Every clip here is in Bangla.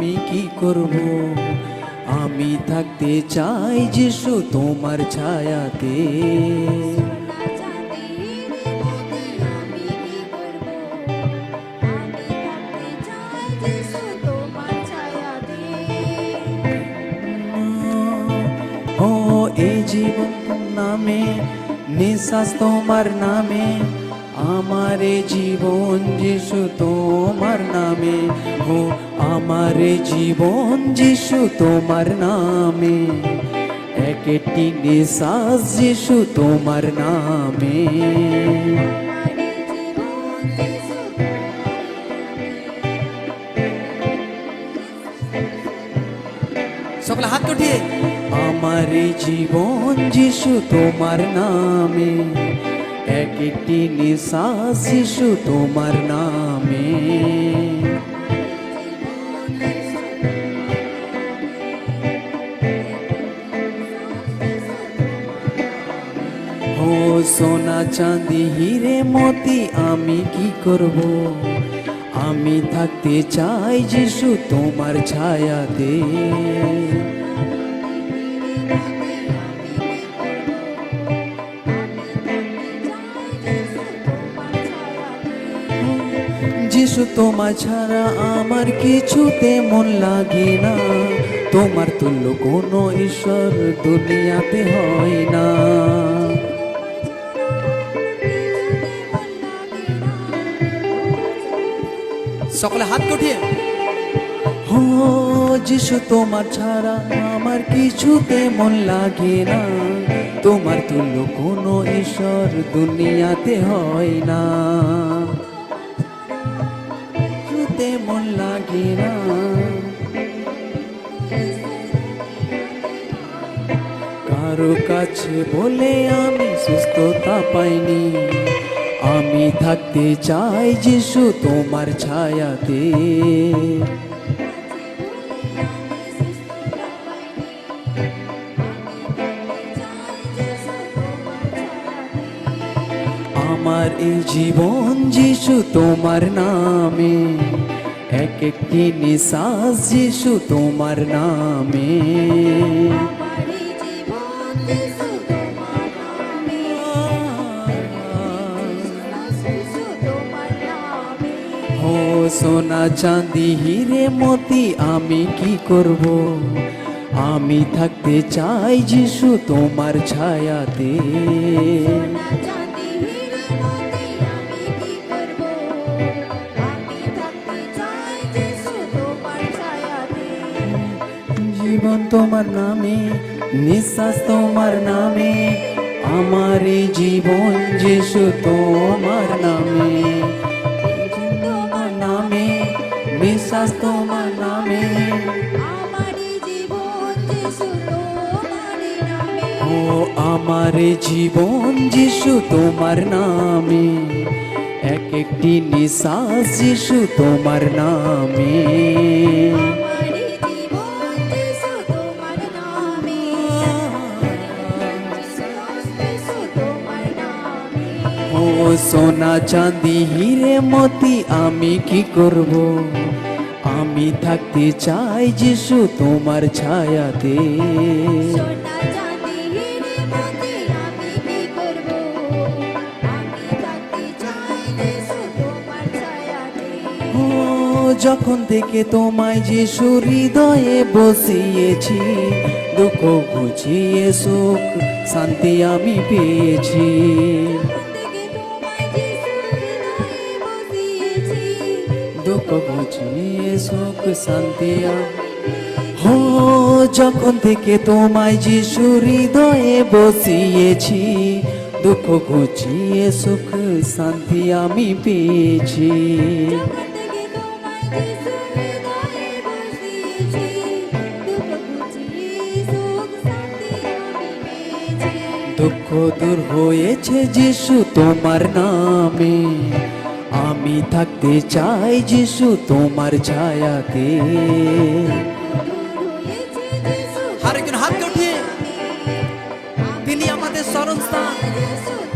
আমি কি করব? আমি থাকতে চাই যিশু তোমার ছায়াতে। জীবন নামে নিঃশ্বাস তোমার নামে আমার জীবন যিশু তোমার নামে, ও আমার জীবন যিশু তোমার নামে। এক একটি নিঃশ্বাস যিশু তোমার নামে। সকলে হাত উঠিয়ে, আমার জীবন যিশু তোমার নামে। একটি নিঃশ্বাস যিশু তোমার নামে। ও সোনা চাঁদি, হিরে মতি, আমি কি করব? আমি থাকতে চাই যিশু তোমার ছায়াতে। যিশু তোমার ছাড়া আমার কিছুতে মন লাগে না। তোমার তুল্য কোনো ঈশ্বর দুনিয়াতে হয় না। সকলে হাত উঠিয়ে ও যিশু, তোমার ছাড়া আমার কিছুতে মন লাগে না। তোমার তুল্য কোনো ঈশ্বর দুনিয়াতে হয় না। কিছুতে মন লাগে না। কারও কাছে বলে আমি সুস্থতা পাইনি। আমি থাকতে চাই যিশু তোমার ছায়াতে। আমার এই জীবন যিশু তোমার নামে। এক একটি নিঃশ্বাস যিশু তোমার নামে। ও সোনা চাঁদি, হিরে মতি, আমি কি করব? আমি থাকতে চাই যিশু তোমার ছায়াতে। জীবন তোমার নামে, নিঃশ্বাস তোমার নামে আমার জীবন যিশু তোমার নামে। তোমার নামে, নিঃশ্বাস তোমার নামে ও আমার জীবন যিশু তোমার নামে, এক একটি নিঃশ্বাস যিশু তোমার নামে। সোনা চাঁদি হিরে মতি আমি কি করব? আমি থাকতে চাই যিশু তোমার ছায়াতে। ও যখন থেকে তোমায় যিশু হৃদয়ে বসিয়েছি দুঃখ ঘুচিয়ে সুখ শান্তি আমি পেয়েছি। ঘুচিয়ে সুখ শান্তি হো, যখন থেকে তোমায় যিশু হৃদয়ে বসিয়েছি, দুঃখ ঘুচিয়ে সুখ শান্তি আমি পেয়েছি। দুঃখ দূর হয়েছে যিশু তোমার নামে। আমি থাকতে চাই যিশু তোমার ছায়াতে আরেকজন হাত উঠিয়ে তিনি আমাদের স্মরণস্থান।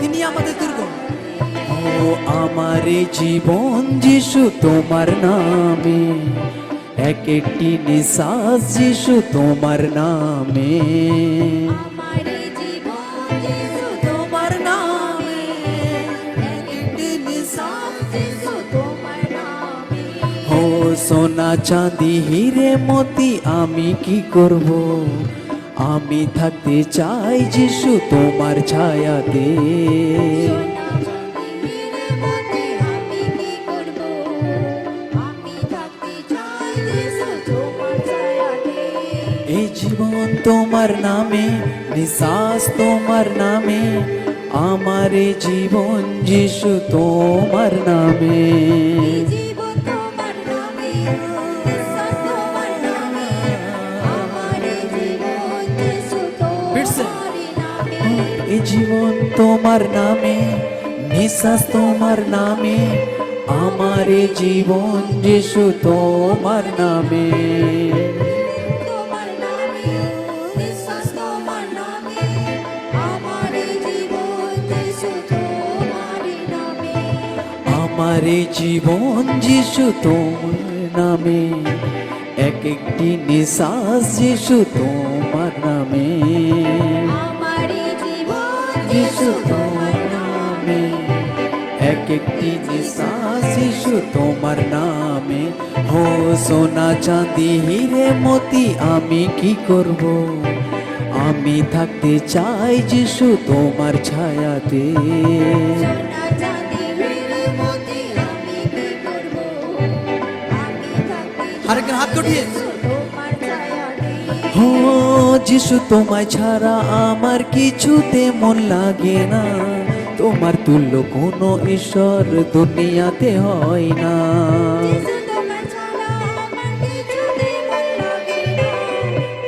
তিনি আমাদের দুর্গ। ও আমার জীবন যিশু তোমার নামে। এক একটি নিঃশ্বাস যিশু তোমার নামে। চাঁদি হিরে মতি, আমি কি করব? আমি থাকতে চাই যিশু তোমার ছায়াতে। এই জীবন তোমার নামে, নিঃশ্বাস তোমার নামে, আমার জীবন যিশু তোমার নামে। জীবন তোমার নামে নিঃশ্বাস তোমার নামে আমার জীবন যিশু তোমার নামে। আমার জীবন যিশু তোমার নামে। এক একটি নিঃশ্বাস যিশু তোমার নামে। তোমার নামে। এক একটি নিঃশ্বাস যিশু তোমার নামে। হো সোনা চাঁদি হিরে মতি আমি কি করব? আমি থাকতে চাই যিশু তোমার ছায়াতে। সোনা চাঁদি হিরে মোতি আমি কি করব? আমি থাকতে আরেকজন হাত উঠিয়ে। যিশু হো যিশু তোমায় ছাড়া আমার কিছুতে মন লাগে না। তোমার তুল্য কোনো ঈশ্বর দুনিয়াতে হয় না। যিশু তোমার ছাড়া আমার কিছুতে লাগে না।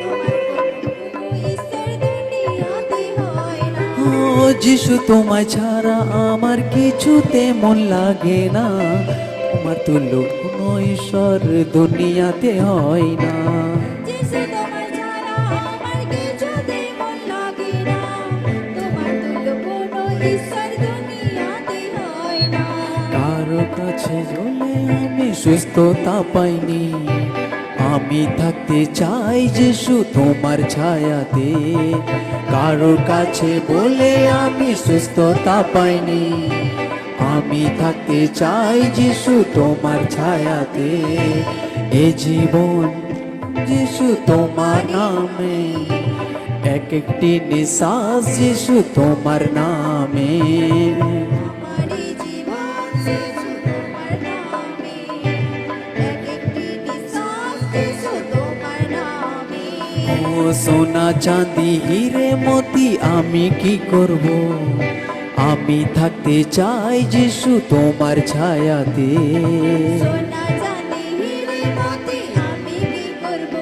তোমার কোনো ঈশ্বর দুনিয়াতে না ও যিশু তোমায় ছাড়া আমার কিছুতে মন লাগে না। তোমার তুল্য কোনো ঈশ্বর দুনিয়াতে হয় না। কারও কাছে জলে আমি সুস্থতা পাইনি। আমি থাকতে চাই যিশু তোমার ছায়াতে। কারোর কাছে বলে আমি সুস্থতা পাইনি। আমি থাকতে চাই যিশু তোমার ছায়াতে। এ জীবন যিশু তোমার নামে। এক একটি নিঃশ্বাস যিশু তোমার নামে। চাঁদি হিরে মতি আমি কি করব? আমি থাকতে চাই যিশু তোমার ছায়াতে। সোনা চাঁদি হিরে মোতি আমি কি করব?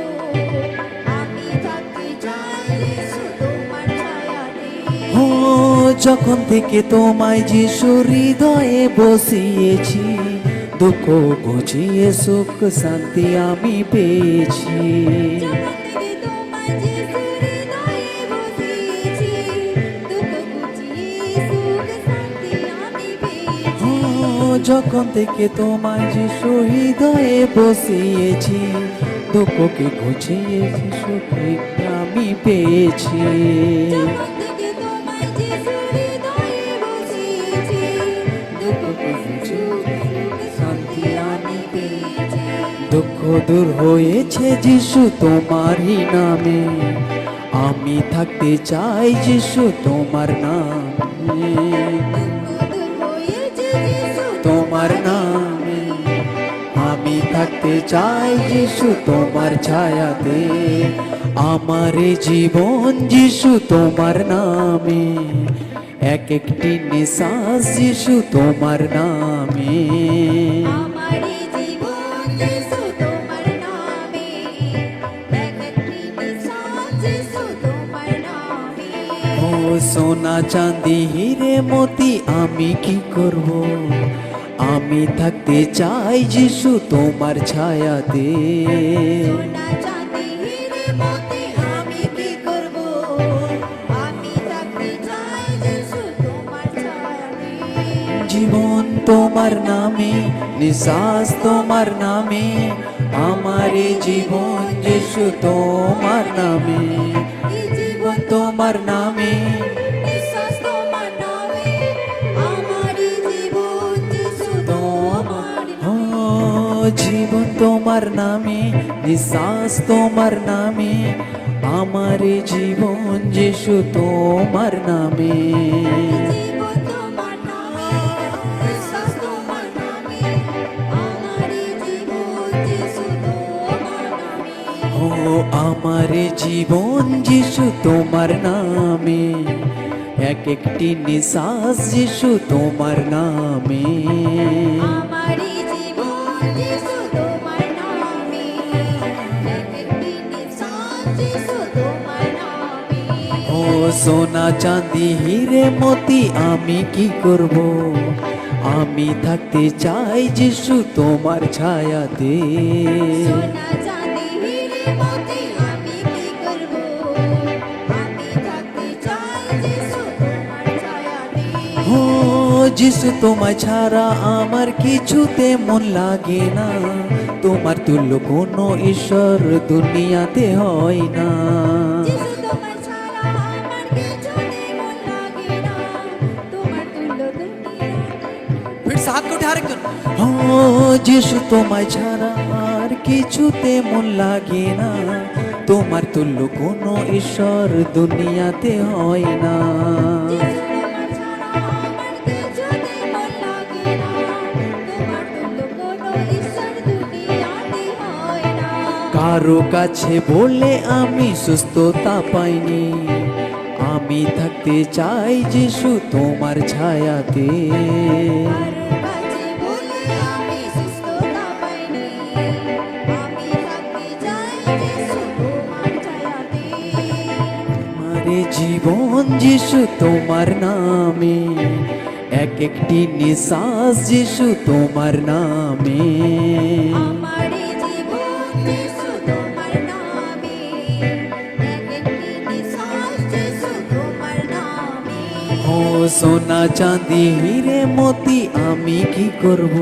আমি থাকতে চাই যিশু তোমার ছায়াতে। যখন থেকে তোমায় যিশু হৃদয়ে বসিয়েছি দুঃখ ঘুচিয়ে সুখ শান্তি আমি পেয়েছি। যখন থেকে তোমায় যিশু হৃদয়ে বসিয়েছি দুঃখকে ঘুচিয়ে সুখে আমি পেয়েছি। যখন থেকে তোমায় যিশু হৃদয়ে বসিয়েছি দুঃখ ঘুচিয়ে সুখ শান্তি আমি পেয়েছি। দুঃখ দূর হয়েছে যিশু তোমারই নামে আমি থাকতে চাই যিশু তোমার নামে। থাকতে চাই যিশু তোমার ছায়াতে আমার জীবন যিশু তোমার নামে। এক একটি নিঃশ্বাস যিশু তোমার নামে। আমার জীবন যিশু তোমার নামে এক একটি নিঃশ্বাস যিশু তোমার নামে। ও সোনা চাঁদি হিরে মতি আমি কি করব? আমি থাকতে চাই যিশু তোমার ছায়াতে। জীবন তোমার নামে নিশ্বাস তোমার নামে আমার জীবন যিশু তোমার নামে। জীবন তোমার নামে জীবন তোমার নামে, নিশ্বাস তোমার নামে, আমার জীবন যিশু তোমার নামে। ও আমার জীবন যিশু তোমার নামে, এক একটি নিশ্বাস যিশু তোমার নামে। সোনা চাঁদি হিরে মতি আমি কি করব? আমি থাকতে চাই যিশু তোমার ছায়াতে। সোনা চাঁদি হিরে মতি আমি কি করব? আমি থাকতে চাই যিশু তোমার ছাড়া আমার কিছুতে মন লাগে না। তোমার তুল্য কোনো ঈশ্বর দুনিয়াতে হয় না। ও যিশু তোমায় ছাড়া আর কিছুতে মন লাগে না। তোমার তুল্য কোনো ঈশ্বর দুনিয়াতে হয় না। কারও কাছে বলে আমি সুস্থতা পাইনি। আমি থাকতে চাই যিশু তোমার ছায়াতে। জীবন যিশু তোমার নামে এক একটি নিশ্বাস যিশু তোমার নামে। ও সোনা চাঁদি হিরে মতি আমি কি করব?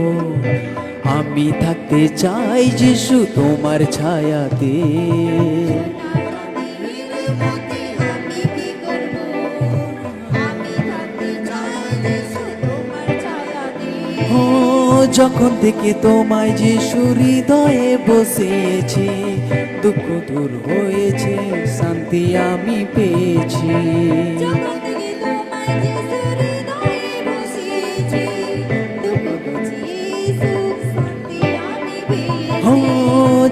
আমি থাকতে চাই যিশু তোমার ছায়াতে। যখন থেকে তোমায় যিশু হৃদয়ে বসিয়েছি দুঃখ দূর হয়েছে শান্তি আমি পেয়েছি।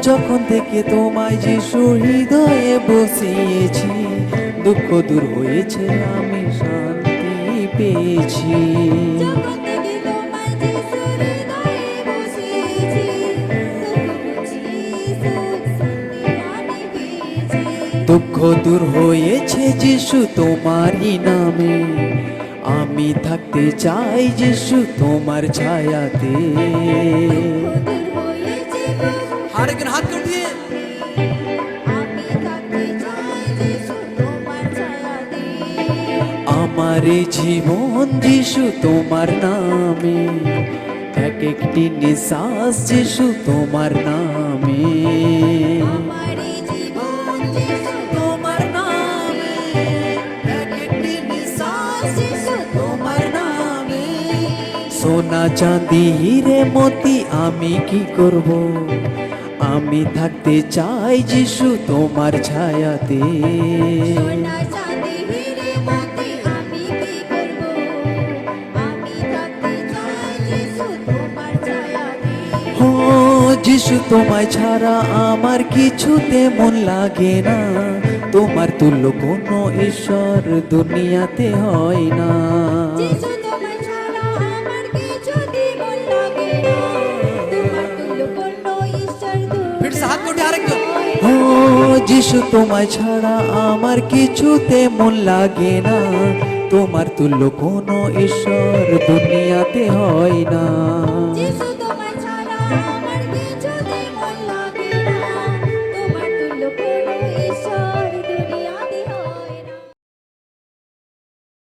যখন থেকে তোমায় যিশু হৃদয়ে বসিয়েছি দুঃখ দূর হয়েছে আমি শান্তি পেয়েছি। দুঃখ দূর হয়েছে যিশু তোমারই নামে। আমি থাকতে চাই যিশু তোমার ছায়াতে। আমার জীবন যিশু তোমার নামে। এক একটি নিশ্বাস যিশু তোমার নামে। সোনা চাঁদি হিরে মতি আমি কি করব? আমি থাকতে চাই যিশু তোমার ছায়াতে। সোনা চাঁদি মতি আমি কি করব? আমি থাকতে চাই যিশু তোমার ছায়াতে। ও যিশু তোমায় ছাড়া আমার কিছুতে মন লাগে না। তোমার তুল্য কোনো ঈশ্বর দুনিয়াতে হয় না। যিশু তোমায় ছাড়া আমার কিছুতে মন লাগে না। তোমার তুল্য কোনো ঈশ্বর দুনিয়াতে হয় না।